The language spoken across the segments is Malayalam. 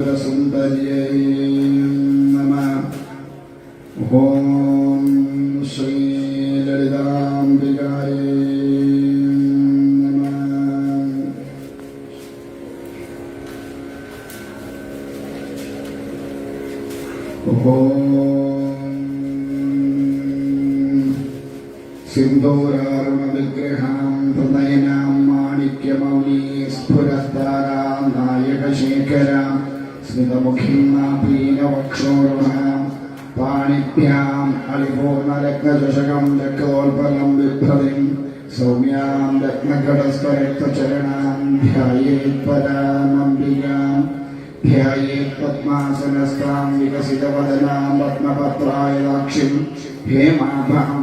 സുന്ദര്यै നമ ഓം ശ്രീലളിതാംബികായേ നമ ഓം സിന്ദൂരാരുണവിഗ്രഹാം ഹൃദയനാം മാണിക്യമൗലീ സ്മിതമുഖീം നാഭീനവക്ഷോരുണാം പാണിഭ്യാം അളിപൂർണരത്നചഷകം രക്തോൽപലം ബിഭ്രതിം സൗമ്യാം രത്നഘടസ്വരക്തചരണാം ധ്യായേത് പരാനംബികാം ധ്യായേത് പത്മാസനസ്താം വികസിതവദനാം പത്മപത്രായതാക്ഷിം ഹേമാഭാം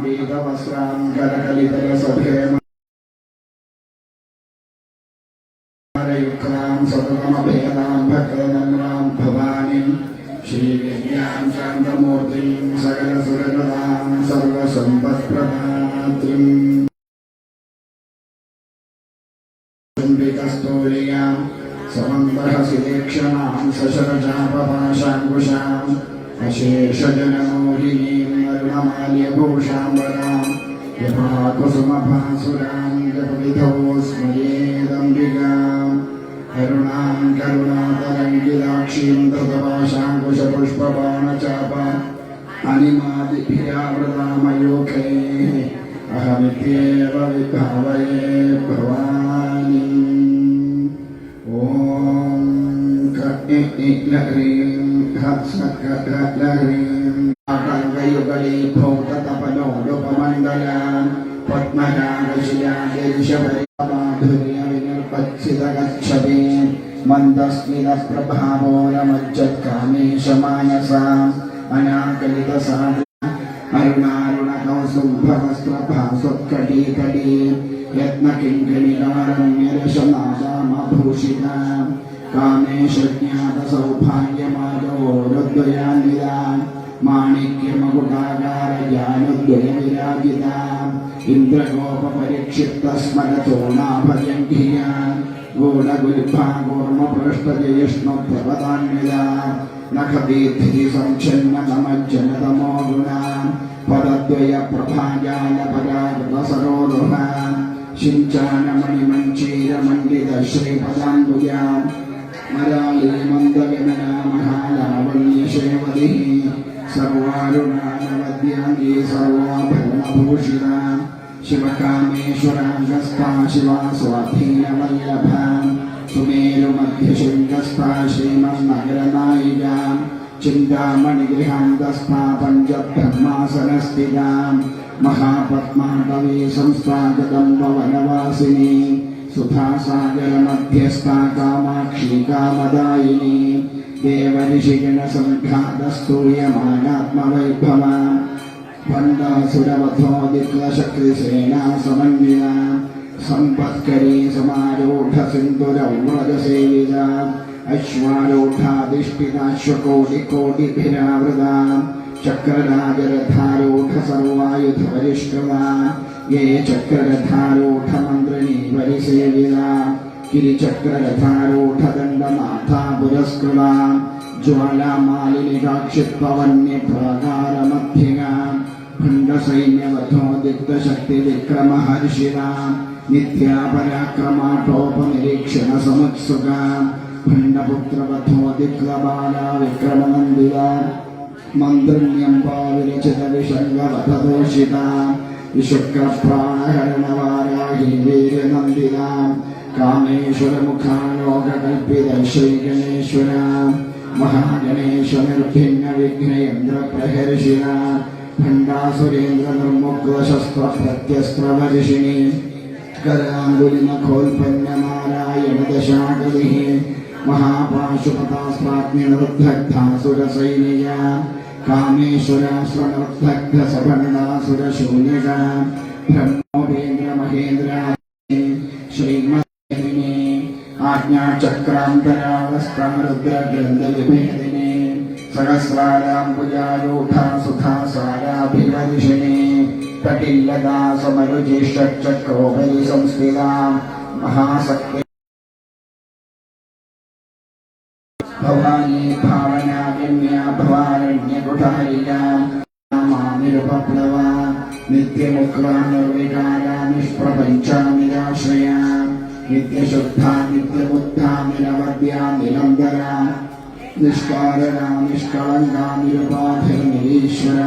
करुणां करुणातरङ्गिलाक्षीं ततपाशाङ्कुशपुष्पबाणचापान् अनिमादिभिरावृतामयोखेः अहमित्येव विभावये भवानि ॐ ह्रीं हत्सह्रीं आतङ्गयुगलीभौ मन्दस्मिनः प्रभावो न मज्जत्कामेशमानसाम् अनाकलितसाधु। अरुणारुणकौसुम्भवस्त्रभासोत्कटीकटी यत्नकिङ्कणिकारणं यदशनाशामभूषिता कामेशज्ञातसौभाग्यमादो रुद्वयान्विता ఇంద్రగోపరిక్షిప్తస్మరతో నాభర్యంఘీయా గూఢగుల్ఫాగూర్మపృష్టజయష్ణుప్రవదాన్యదా నఖదీర్థి సంఛన్న సమజ్జనతమో గుణా పదద్వయ ప్రభాజాల పదాగృత సరోరుహ శించానమణి మంచీర మండిత శ్రీపదాంబుజా మరాలి మందగమన మహాలావణ్య శేవది సర్వారుణానవద్యాంగి సర్వాభరణభూషిణ. शिवकामेश्वराङ्गस्ता शिवा स्वाधीनवल्लभाम् सुमेरुमध्यशृङ्गस्ता श्रीमन्नगरनायिकाम् चिन्तामणिगृहान्तस्था पञ्चब्रह्मासनस्थिताम् महापद्माकवी संस्था जगम्बवनवासिनी सुभासागरमध्यस्था कामाक्षी कामदायिनी देवऋषिगणसङ्घातस्तूयमानात्मवैभवाम् वन्दमसुरवधो दिग्लशक्तिसेना समन्विता सम्पत्करी समारूढसिन्दुरव्रजसेविता अश्वारूढाधिष्ठिताश्वकोटिकोटिभिरावृता चक्रराजरथारूढसर्वायुधपरिष्कृता ये चक्ररथारूढमन्त्रिणी परिसेविता किरिचक्ररथारूढदण्डनाथा पुरस्कृता ज्वालामालिनिकाक्षित्पवन्यप्राकारमभ्यगा भंग सैन्य वधोदित शक्ति विक्रम हर्षिरा नित्या पराक्रमाटोपनिरीक्षण समुत्सुका भण्डपुत्र वधोदिक्लबाला विक्रमनन्दिरा मन्त्रण्यम्बाविरचित विषङ्गवधदोषिता विशुक्रप्राणहरणवाराहि वीरनन्दिना कामेश्वरमुखालोककल्पित श्रीगणेश्वरा महागणेशनिर्भिन्नविघ्नयन्द्रप्रहर्षिणा ഭണ്ഡാസുരേന്ദ്ര നിർമുക്ത ശസ്ത്ര പ്രത്യസ്ത്രവർഷിണി കരാങ്കുലിമഖോൽപന്നനാരായണ ദശാകലി മഹാപാശുപതാസ്മാഗ്നിർദ്ധഗ്ധാസുരസൈനിക കാമേശ്വരാശ്രമർദ്ധഗ്ധ സഭണ്ഡാസുരശൂന്യക ബ്രഹ്മോപേന്ദ്ര മഹേന്ദ്ര ശ്രീമതിനെ ആജ്ഞാചക്രാന്തരാവസ്ത്രമരുദ്രഗ്രന്ഥവിഭേദിനെ സഹസ്രാരാംബുജാരൂഢാ సహస్రారాం భుజారూఢా సుఖాసారాభివర్షిణి కటిల్లదా సమరుజేషక్రోభరి సంస్థిరా మహాసఖ్య భవానీ భావనా గమ్యా భవారణ్యగుఠాయిగా మామిరుపప్లవా నిత్యముగ్రా నిర్వికారా నిష్ప్రపంచామిరాశ్రయా నిత్యశుద్ధా నిత్యబుద్ధామిరవద్యామిలంబరా നിഷ്കാരണ നിഷ്കളങ്ക നിരുപാധിർനിരീശ്വര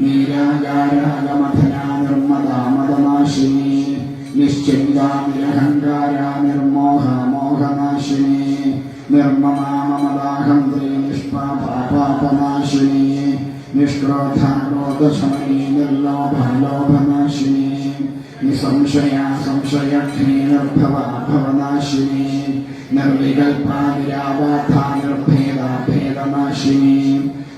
നീരാകാരാഗമഥന നിർമ്മദാ മദനാശിനി നിശ്ചിന്ത നിരഹങ്കാര നിർമോഹ മോഹനാശിനി നിർമ്മമാ മമദാഹന്ത്രി നിഷ്പാപാപാപനാശിനി. നിഷ്ക്രോധ ക്രോധശമനി നിസംശയ സംശയഘ്നി നിർഭവ ഭവനാശിനി നിർവികൽപ നിരാബാധ നിർഭേദ ഭേദനാശിനി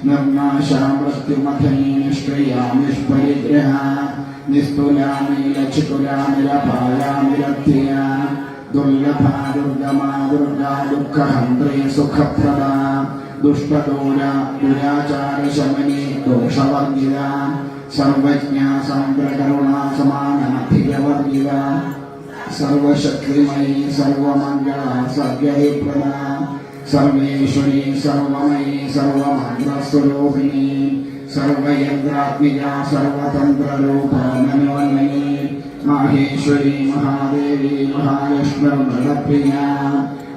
നിർനാശ മൃത്യുമഥനി നിഷ്ക്രിയ നിഷ്പരിഗ്രഹ നിസ്തുല നീലചികുല നിരപായ നിരത്യ ദുർലഭ ദുർഗമ ദുർഗാ ദുഃഖഹന്ത്രി സുഖപ്രദ ദുഷ്ടദൂര ദുരാചാര सर्वशक्तिमयी सर्वमङ्गलासद्यहे प्रमा सर्वेश्वरी सर्वमयी सर्वमन्त्रस्वरूपिणी सर्वयन्त्रात्मिका सर्वतन्त्ररूपा मनोन्मयी माहेश्वरी महादेवी महालक्ष्मणप्रिया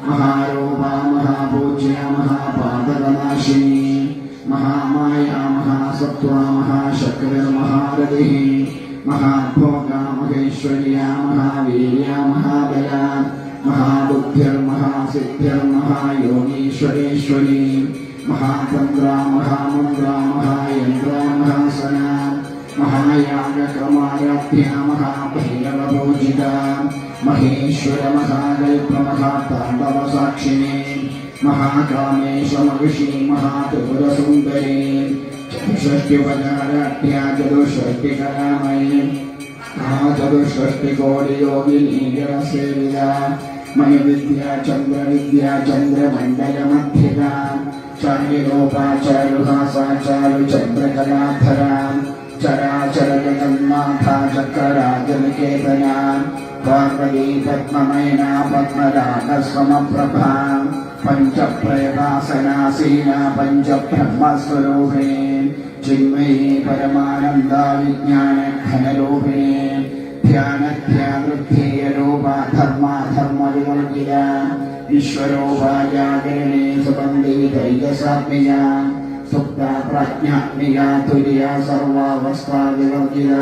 महारूपा महापूज्या महापादकनाशिनी महामाया महासत्त्वा महाशक्तिर्महारथिः महाभोग महेश्वर्या महावीर्या महाबला महाबुद्धिर्महासिद्धिर्महायोगीश्वरेश्वरी महातन्त्रा महामन्त्रा महायन्त्रा महासना महायागक्रमायाभ्या महाभैरवभोजिता महेश्वर महादैप्रमहाताण्डवसाक्षिणे महाकामेशमविषि महात्रिपुरसुन्दरी षष्टिपदारट्याचतुष्टिकरामयी चतुष्टिकोटियोगिनीगरसेविदा मयि विद्या चन्द्रविद्या चन्द्रमण्डलमध्यका चार्यरूपा चारुभासा चारुचन्द्रकलाधरा चराचरजगन्माथा चक्रराजनिकेतना पार्वती पद्ममयना पद्मरागस्वमप्रभा ചരാചര പഞ്ചബ്രഹ്മസ്വരൂപേ ചിന്മയീ പരമാനന്ദ വിജ്ഞാന ഘനരൂപിണി ധ്യാനധ്യാനൃദ്ധേയരൂപ ധർമ്മ ധർമ്മ വിവർജിത വിശ്വരൂപാജാഗരണേ സുഗന്ധി തൈജസാത്മിക സുപ്ത പ്രാജ്ഞാത്മിക തുര്യ സർവാവസ്ഥാ വിവർജിത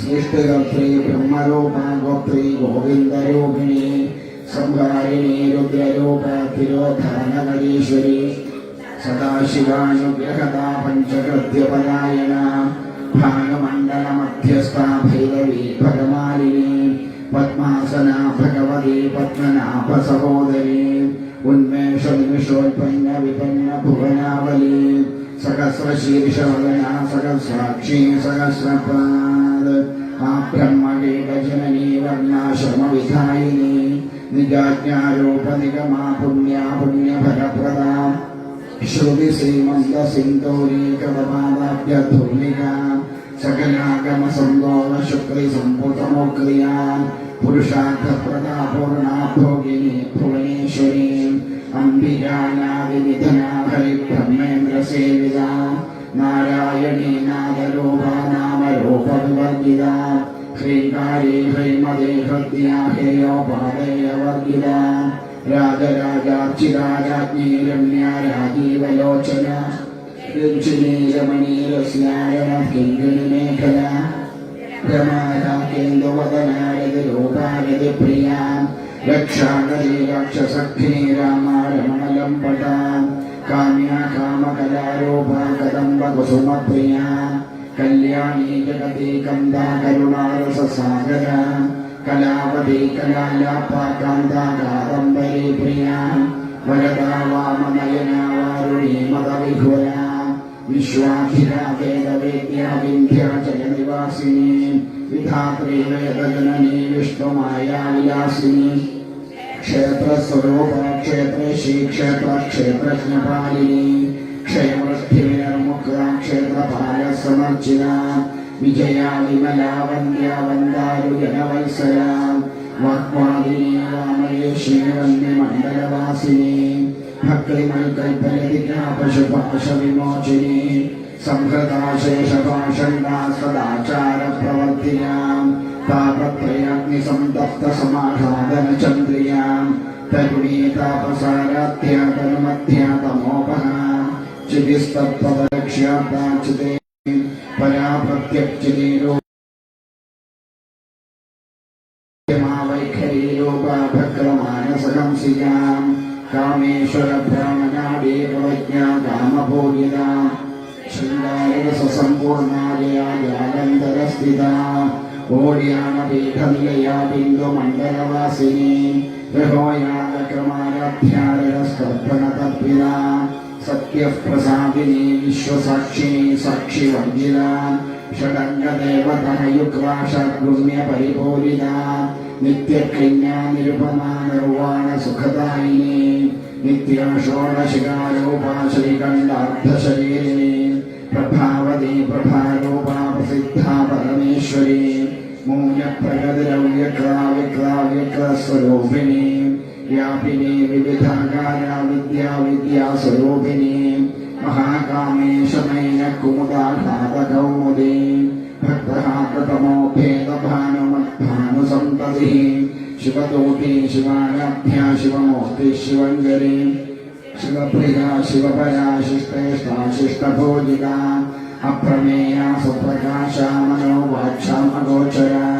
സൃഷ്ടികർത്തൃ ബ്രഹ്മരൂപ ഗോത്രീ ഗോവിന്ദരൂപിണി സംഹാരിണി രുദ്രരൂപ തിരോധാനകരീശ്വരി സദാശിവാനുഗ്രഹത പഞ്ചകൃത്യപരായണ ഭാഗമണ്ഡലമധ്യസ്ഥ ഭൈരവി ഭഗമാലിനി പത്മാസന ഭഗവതി പത്മനാഭ സഹോദരി ഉന്മേഷ നിമിഷോൽപന്ന വിപന്ന ഭുവനാവലി സഹസ്രശീർഷവദന സഹസ്രാക്ഷി സഹസ്രപാദ് ആ ബ്രഹ്മണി ഭജനനി വർണാശ്രമ വിധായിനി നിജാജ്ഞാരൂപ നിഗമാ പുണ്യ പുണ്യഫലപ്രദ ശ്രുതി ശ്രീമന്ത സിന്ദൂരീകടപാദാഭ്യധൂലിക സകലാഗമ സന്തോഷ ശുക്രി സംഭൂതമോക്രിയ പുരുഷാർത്ഥ പ്രദാപൂർണ ഭോഗിനി ഭുവനേശ്വരി അംബികാനാദിനിധന ഹരി ബ്രഹ്മേന്ദ്ര സേവിത നാരായണീ നാദരൂപ उपनिवर्गिता श्रीङ्कारी श्रीमदे श्रद्ध्या हेयोपादेयवर्गिता राजराजार्चिराजाज्ञी रम्या राजीवलोचना ऋक्षिणी रमणी रस्यायणकिञ्जुनिमेखला रमाराकेन्दुवदनारदरूपारदिप्रिया रक्षागरी राक्षसख्ये रामा रमणलम्पटा काम्या कामकलारूपा कदम्बकुसुमप्रिया कल्याणी जगति कन्दा करुणारससागर, कलावती कलालापा कान्दा कादम्बरी प्रिया वरदा वाम नयना वारुणी मद विघुरा विश्वाखिरा वेदवेद्या विन्ध्या जगनिवासिनी विधात्री वेदजननी विष्णुमाया विलासिनी क्षेत्रस्वरूपा क्षेत्र क्षेत्रक्षेत्रज्ञपालिनी വിലാസിനി ക്ഷേത്രസ്വരൂപ ക്ഷേത്രേശി ക്ഷേത്ര ക്ഷേത്രജ്ഞപാലിനി ക്ഷയമൃഷ്ടിവിനർമുക്ത ക്ഷേത്രപാല സമർച്ചിത വിജയ വിമല വന്ദ്യ വന്ദാരു ജനവത്സര വാഗ്വാദിനി വാമയേശി വന്യ മണ്ഡലവാസിനി ഭക്തിമൽക്കൽപ്പലതികാ പശുപാശവിമോചിനി സംഹൃതാശേഷഭാഷണ്ടാ സദാചാരപ്രവർത്തിയാം താപത്രയാഗ്നിസന്തപ്തസമാഘാതനചന്ദ്രിയാം തരുണീതാപസാരാധ്യാതനമധ്യാതമോപഹ ചിതിസ്തത്പദലക്ഷ്യാതാചിതേ പരാപ്രത്യക്ഷിതീരോ വൈഖരീരൂപാഭക്രമാനസഹംസിയാം കാമേശ്വര ബ്രാഹ്മണാടേ പ്രവജ്ഞാ കാമഭോഗിതാ ശൃംഗാരസമ്പൂർണാലയാഗന്ധരസ്ഥിത ഓടിയാണപീഠനിലയാ ബിന്ദുമണ്ഡലവാസിനി ഗ്രഹോയാഗക്രമാരാധ്യാരസ്കർപ്പണതർപ്പിത सत्य विश्वसाक्षिणे विश्वसाक्षी षडङ्गदेवतः युक्त्वा षड्गुण्यपरिपूरिता नित्यकन्या निरुपमा निर्वाणसुखदायिने नित्या षोडशिकारोपाश्रीकण्डार्धशरीरिणे प्रभावदे प्रभारोपा प्रसिद्धा परमेश्वरी मूलप्रगतिरव्यक्राव्यक्राव्यक्रस्वरूपिणी व्यापिने विविधाकारा विद्या विद्यास्वरूपिणे महाकामे शमयेन कुमुदाघातकौमुदे भक्तः प्रथमो भेदभानुमद्भानुसन्ततिः शिवतोति शिवानाभ्या शिवमूर्ति शिवङ्गरे, शिवप्रिया, शिवपया, शिष्टेष्टा, शिष्टभोजिका, अप्रमेया, सुप्रकाशा मनोवाक्षामगोचरा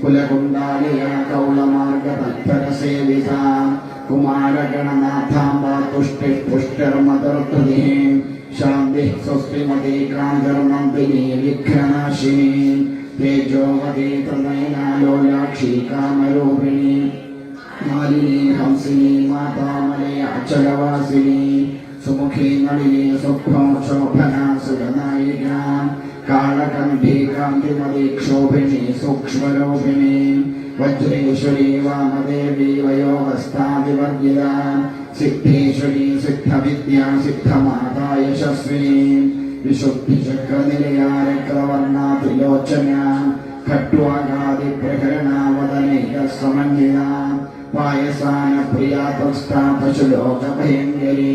కులగుండాలయా కౌల మార్గ తత్పర సేవితా కుమారగణనాథాంబా పుష్టి పుష్టిర్మదర్పది శాంతి స్వస్తిమతి కాంధర్మంతిని విఘ్ననాశిని తేజోమతి తృణైనాలోలాక్షి కామరూపిణి మాలిని హంసిని మాతామని అచలవాసిని సుముఖీ నళిని శుభ్రం శోభనా సుగనాయిగా കാന്തിമതി ക്ഷോഭിണി സൂക്ഷ്മരൂപിണി വജ്രേശ്വരി വാമദേവി വയോവസ്ഥാതിവർജിത സിദ്ധേശ്വരി സിദ്ധവിദ്യാ സിദ്ധമാതാ യശസ്വിനി വിശുദ്ധിചക്രനിലയാരക്രവർണ ത്രിലോചന ഖട്വാഗാദി പ്രകരണാവതനൈക സമന്വിത പായസാന മഹാശക്തി പശുലോകഭയങ്കരി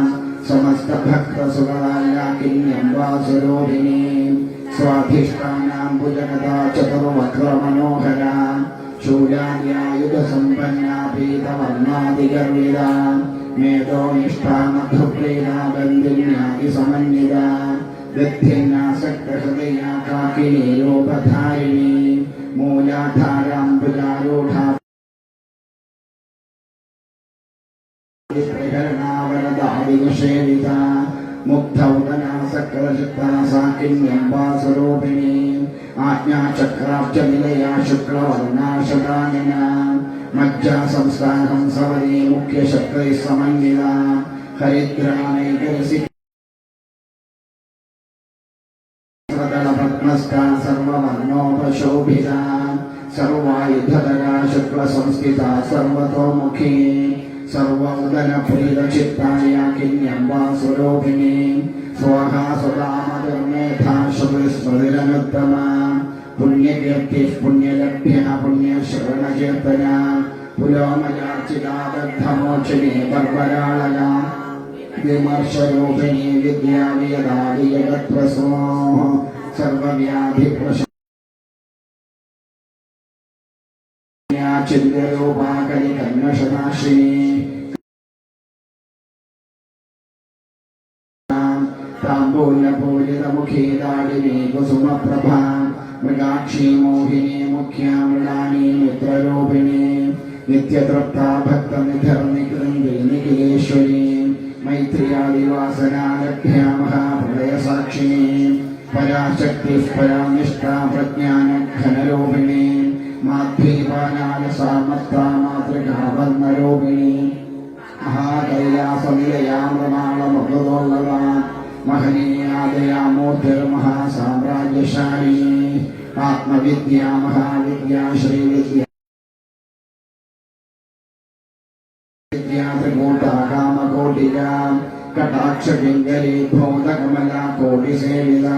भक्तसुगणायाकिन्यम्बासुरोहिणी स्वाधिष्ठानाम्बुजगदा चतुर्वक्त्रमनोहरा शूलान्यायुधसम्पन्ना पीतवर्णादिगर्विदा मेधोनिष्ठानभुप्रेणा बन्दिन्यादिसमन्विता व्यक्तिन्नासक्तहृदया काकिनीलोपधारिणी मूलाधाराम्बुजारूढा किम्यम्बा स्वरूपिणी आज्ञाचक्राब्जनिलया शुक्लवर्णाशदानिना मज्जा संस्थानं सवरे मुख्यशक्तिः समन्विता। सकलपद्मस्का सर्ववर्णोपशोभिता। सर्वायुधदगा शुक्लसंस्थिता सर्वतोमुखी। सर्वौदनप्रीदचित्ताया किन्यम्बा स्वरूपिणी स्वाहा सुराम పురుషోత్తమా పుణ్యకీర్తి పుణ్యలభ్య పుణ్యశరణకీర్తన పులోమయార్చిదాదగ్ధమోక్షిణే బర్వరాళన విమర్శరూపిణి విద్యావియదాది జగత్ప్రసో సర్వవ్యాధి ప్రశ చంద్రలోపాకలి కన్వశనాశ్రిణి വിമർശരൂപിണി വിദ്യാവിയദാദിയഗത്വസോ സർവവ്യാധി ചിന്തരൂപാകലി കന്മഷനാശിനി താംബൂലപൂരിതമുഖീതാടിനി കുസുമപ്രഭ മൃഗാക്ഷി മോഹിനി മുഖ്യാമൃണാനി മിത്രരൂപിണി നിത്യതൃപ്ത ഭക്തനിധർനികൃന്തി നിഖിലേശ്വരി മൈത്രിയാദിവാസനാലഭ്യാമഹ പ്രളയസാക്ഷിണി പരാശക്തി പരാനിഷ്ഠ പ്രജ്ഞാനഘനരൂപിണി महनीयादयामूर्तिर्महासाम्राज्यशाली आत्मविद्या महाविद्या श्रीविद्या त्रिकूटा कामकोटिका कटाक्षकिङ्गरीभूतकमला कोटिसेविदा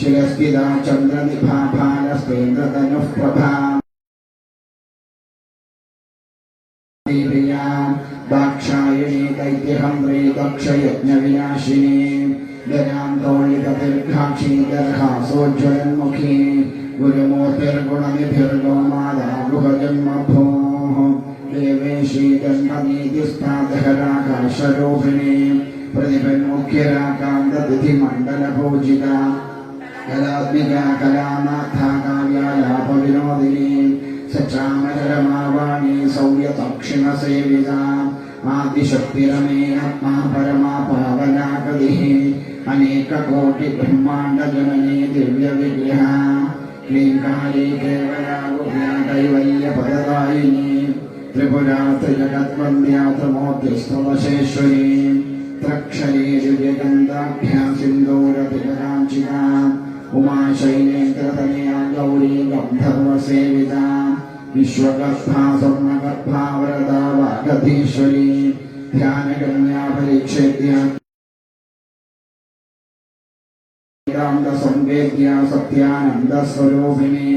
शिरस्थिता चन्द्रनिभा भालस्तेन्द्रतनुः प्रभा दाक्षायणी दैत्यहं रे दक्षयज्ञविनाशिनी यजान्तोलिकतीर्थाक्षीगर्हा सोज्ज्वलन्मुखी गुरुमूर्तिर्गुणनिभिर्गोमादागुहजन्मभोः देवेशी जन्मनीतिस्तादहराकाशरोहिणी प्रतिपन्मुख्यराकान्ततिथिमण्डलपूजिता कलात्मिका कलानाथा काव्यालापविनोदिनी सचामचरमावाणी सौर्यदक्षिणसेविता आदिशक्तिरमेण मा परमा पावना कलिः అనేక కోటి బ్రహ్మాండ జననీ దివ్య విగ్రహ క్లీంకాళీ కేవలాగుహ్యా కైవల్య పదదాయిని త్రిపురాత జగత్వంద్యాతమోద్యస్తవశేశ్వరీ త్రక్షరీ దివ్యగంధాభ్యా సింధూర తిలకాంచికా ఉమా శైలేంద్రతనయా గౌరీ గంధర్వసేవితా విశ్వగర్భా స్వర్ణగర్భావరదా వాగధీశ్వరీ ధ్యానగమ్యా పరిక్షేద్యా संवेद्य सत्यानंद स्वरूपिणी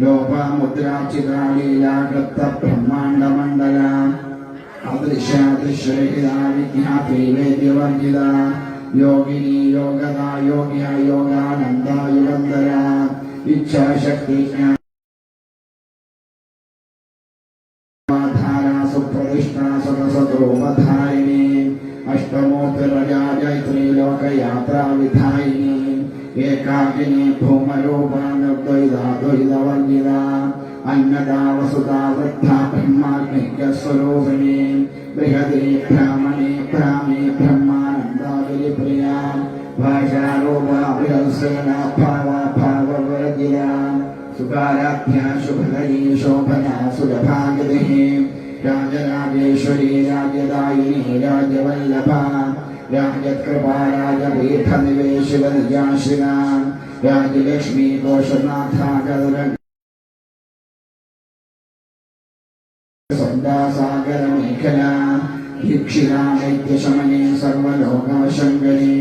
लोपमुद्राचिता लीलाकृत ब्रह्मांड मंडला अदृश्यादृश्यरहिता विज्ञात्री वेद्यवर्जिता योगिनी योगदा, योग्या योगानंदा युगंधरा इच्छा शक्ति धारा सुप्रतिष्ठा सुरसतोपधारिणी अष्टमोऽपि रजा जैत्री लोकयात्रा विधायिनी एकाकिनी भूमयोपानद्वैताद्वैतवर्णिता अन्नदा वसुधा वृद्धा ब्रह्माग्निकस्वरूपिणी बृहदे ब्राह्मणे ब्राह्मे ब्रह्मानन्दाविलिप्रिया भाषारूपा बृहत्सेना भावा भाववर्गिरा सुकाराभ्या शुभलये शोभना सुलभागतिः राजराजेश्वरी राज्यदायिनी राज्यवल्लभा രാജപീഠ നിവേശിത നിജാശിന രാജലക്ഷ്മി കോശനാഥാകര സന്ദാസാഗര മേഖല ദീക്ഷിതാമൈത്യശമനെ സർവലോകവശങ്കനെ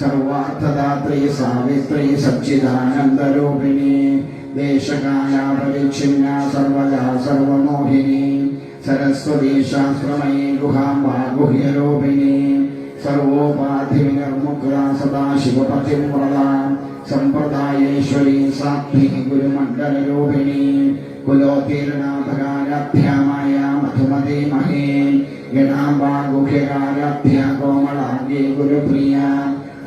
സർവാർത്ഥദാത്രി സാവിത്രി സച്ചിദാനന്ദരൂപിണി ദേശകാലാപരിച്ഛിന്ന സർവദാ സർവമോഹിനി സരസ്വതി ശാസ്ത്രമയീ ഗുഹാംബ ഗുഹ്യരൂപിണി സർവോപാധിവിനിർമുക്ത സദാശിവപതിവ്രത സമ്പ്രദായേശ്വരീ സാധ്വി ഗുരുമണ്ഡലരൂപിണി കുലോത്തീർണാഭകാരാഭ്യാമായ മധുമതി മഹേ. ഗണാംബാഗുഹ്യകാരാഭ്യ കോമളാംഗേ ഗുരുപ്രിയ.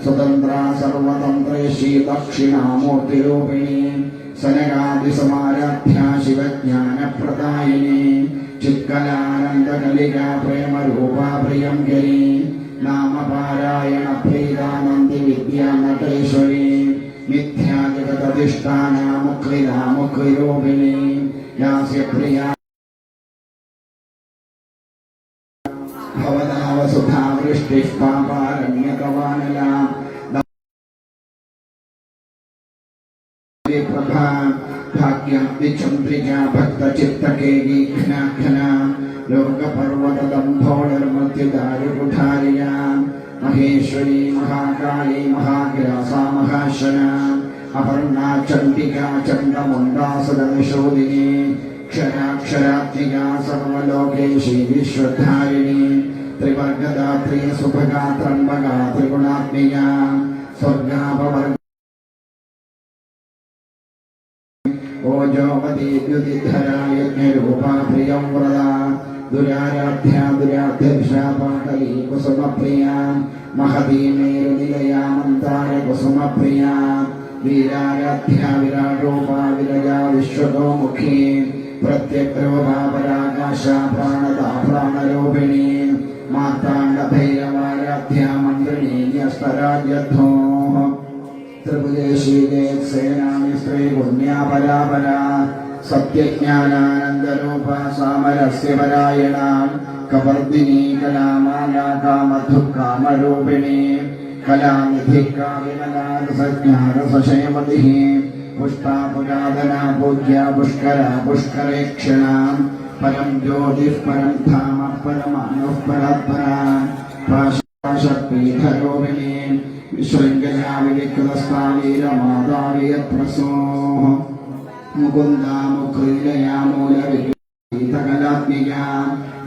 സ്വതന്ത്ര സർവതന്ത്രേഷി ദക്ഷിണാമൂർത്തിരൂപിണി. സനകാദിസമാരാധ്യ ശിവജ്ഞാനപ്രദായിനി. ചിത്കലാനന്ദകലിക പ്രേമരൂപ പ്രിയങ്കരി नामपारायण प्रेरानन्दि विद्यामतेश्वरे मिथ्याजगतधिष्ठानामुखिरामुखिरोभिणे यास्य प्रिया भवदावसुधा वृष्टिः पापारण्यकवानला प्रभा भाग्याब्दिचन्द्रिका भक्तचित्तकेगी घ्ना घ्ना ലോകപർവതദംഭോളർമത്യദാരുകുധാരിയ മഹേശ്വരി മഹാകാളി മഹാഗ്രാസ മഹാശന. അപർണ ചണ്ഡിക ചണ്ഡമുണ്ടാസുരശോദിനി ക്ഷരാക്ഷരാത്മിക സർവലോകേശി വിശ്വധാരിണി ത്രിവർഗദാത്രി സുഭഗാ ത്രംബക ത്രിഗുണാത്മിക സ്വർഗാപവർഗ ഓജോപതി ദ്യുതിധരായജ്ഞരൂപാ പ്രിയം വ്രത. ദുരാരാധ്യ ദുരാധ്യക്ഷാപാടലീ കുസുമപ്രിയ മഹതീ മേരുനിലയാ മന്ദാര കുസുമപ്രിയ വീരാരാധ്യ വിരാടോപാ വിരജാ വിശ്വതോമുഖി പ്രത്യഗ്രൂപാ പരാകാശ പ്രാണത പ്രാണരൂപിണി മാതാണ്ഡ ഭൈരവാരാധ്യ മന്ത്രിണി ന്യസ്തരാജ്യധോ ത്രിപുരേശീലേ സേനാനി സ്ത്രീ പുണ്യാപരാപര സത്യജ്ഞാനാനന്ദരൂപ സാമരസ്യ പരായണ കവർദിനി കലാമാലാകാമധു കാമരൂപിണി കലാനിധി കാവിമലാരസജ്ഞാനസശയമതി പുഷ്പാ പുരാതന പൂജ്യ പുഷ്കര പുഷ്കരേക്ഷണ പരം ജ്യോതിഃ പരം ധാമ പാശപീഠരോപിണി ശൃംഗലാ വിവിക്തസ്ഥാവീരമാതാവിയപ്രസോ മുകുന്ദാ മുക്രീലയാ മൂലവികലാത്മിക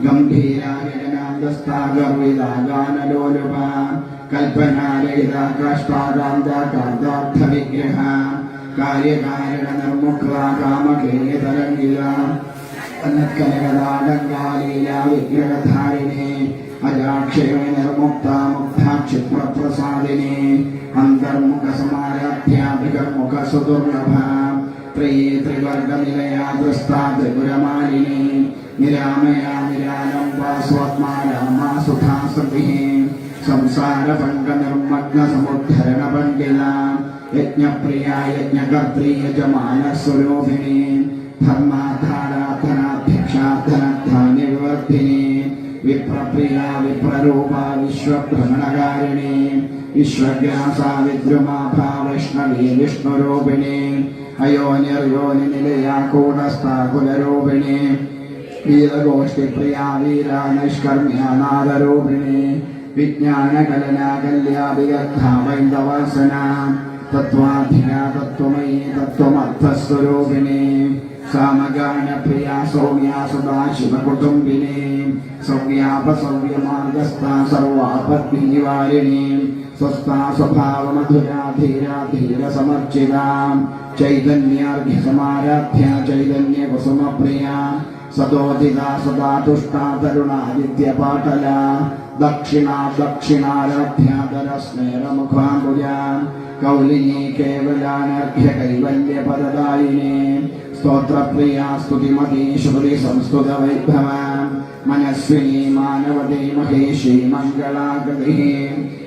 ഗംഭീരാഗനാന്തസ്ഥാഗർവിതാഗാനലോലുപ കൽപ്പനാരഹിത കാഷ്ടാകാന്ത വിഗ്രഹ കാര്യകാരണ നിർമുഖ കാമകേയതരംഗില കനകനകതാടങ്കാലീല വിഗ്രഹധാരിണി അജാക്ഷയ നിർമുക്ത മുക്ത ക്ഷിപ്രപ്രസാദിനി അന്തർമുഖ സമാരാധ്യാഭികർമുഖ സുദുർലഭ ത്രയേ ത്രിവർഗനിലയാ ദൃഷ്ടാ ത്രിപുരമാലിനി നിരാമയാ നിരാലംബ സ്വാത്മാ രാമാ സുധാ സൃതി സംസാര പങ്ക നിർമ്മഗ്ന സമുദ്ധരണ പണ്ഡിത യജ്ഞപ്രിയ യജ്ഞകർത്തൃ യജമാന സ്വരൂപിണി ധർമാധാരാധനാധ്യക്ഷാധനധാന്യ വിവർദ്ധിനി വിപ്രപ്രിയ വിപ്രരൂപ വിശ്വഭ്രമണകാരിണി വിശ്വഗ്രാസ വിദ്രുമാഭ വൈഷ്ണവി വിഷ്ണുരൂപിണി അയോനിർയോനി നിലയാ കൂടസ്ഥാകുലരൂപിണി വീരഗോഷ്ഠിപ്രിയ വീര നൈഷ്കർമ്മ്യ നാദരൂപിണി. വിജ്ഞാനകലന കല്യാഭിഗദ്ധ വൈന്ദവാസന. തത്വാധിക തത്വമയി തത്വമർത്ഥസ്വരൂപിണി. सामगानप्रिया सौम्या सदा शिवकुटुम्बिने सौम्यापसौम्यमार्गस्था सर्वापत्निवारिणी स्वस्था स्वभावमधुरा धीरा धीरसमर्चिता कुसुम चैतन्यकुसुमप्रिया सदोदिता सदा तुष्टा तरुणादित्यपाटला दक्षिणा दक्षिणाराध्यादरस्मेरमुखाम्बुजा कौलिनी केवलानर्घ्यकैवल्यपददायिने സ്തോത്രപ്രിയ സ്തുതിമതി ശ്രുതി സംസ്കൃത വൈഭവ മനസ്വിനി മാനവതി മഹേഷി മംഗളാഗതി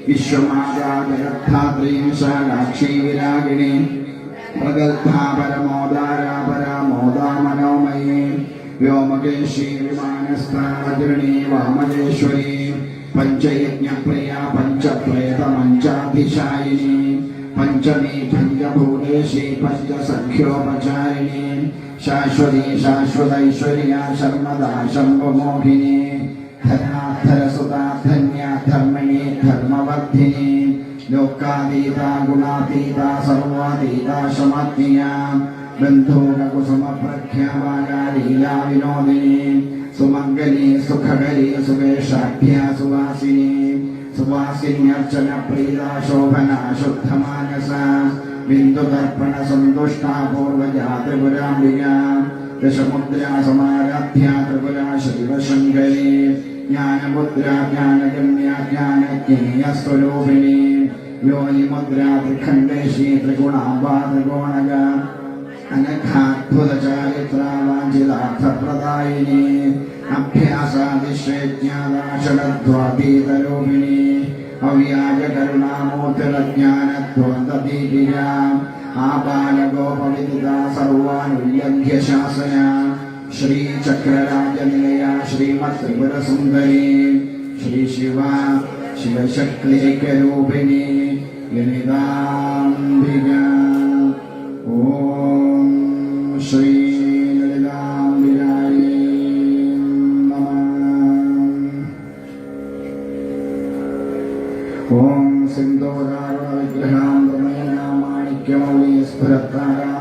വിശ്വമാതാഗ്രദ്ധാത്രീം ശാലാക്ഷി വിരാഗിണി. പ്രഗൽഭാ പരമോദാരാ പരമോദാ മനോമയീ വ്യോമകേശി വിമാനസ്ഥാവജൃണി വാമകേശ്വരി പഞ്ചയജ്ഞപ്രിയ പഞ്ചപ്രേതമഞ്ചാധിശായിനി പഞ്ചമി പഞ്ചഭൂതേശി പഞ്ചസഖ്യോപചാരിണി ശാശ്വതി ശാശ്വതൈശ്വര്യ ശർമ്മദാ ശംഭമോഹിനി. ധനാധരസുതാ ധന്യ ധർമ്മിണി ധർമ്മവർദ്ധിനി. ലോകാതീത ഗുണാതീത സർവാതീത ശമാത്മിയ. ബന്ധൂകകുസുമ പ്രഖ്യാവാലീലാ വിനോദിനി. സുമംഗലി സുഖകരി സുവേഷാഢ്യ സുവാസിനി. सुवासिन्यर्चन प्रीला शोभना शुद्ध मानसा बिंदु बिन्दुदर्पण संतुष्टा पूर्वजा त्रिपुराम्बिका दशमुद्रा समाराध्या त्रिपुरा शिव शंगी ज्ञान मुद्रा ज्ञान शैवशङ्करी ज्ञानमुद्रा ज्ञानगम्या योनि मुद्रा त्रिखंडेशी त्रिगुणाम्बा त्रिकोणगा अनघाद्भुतचारित्रावाञ्जितार्थप्रदायिने अभ्यासादिश्रेज्ञादाशरद्वापीतरूपिणे अव्याजकरुणामूर्तिरज्ञानद्वन्द्वदीपिका आपालगोपविदिता सर्वानुल्लङ्घ्य शासया श्रीचक्रराजनिलया श्रीमत्त्रिपुरसुन्दरी श्रीशिवा शिवशक्तिकरूपिणी ललिताम्बिका ॐ que é uma linha esbrancará.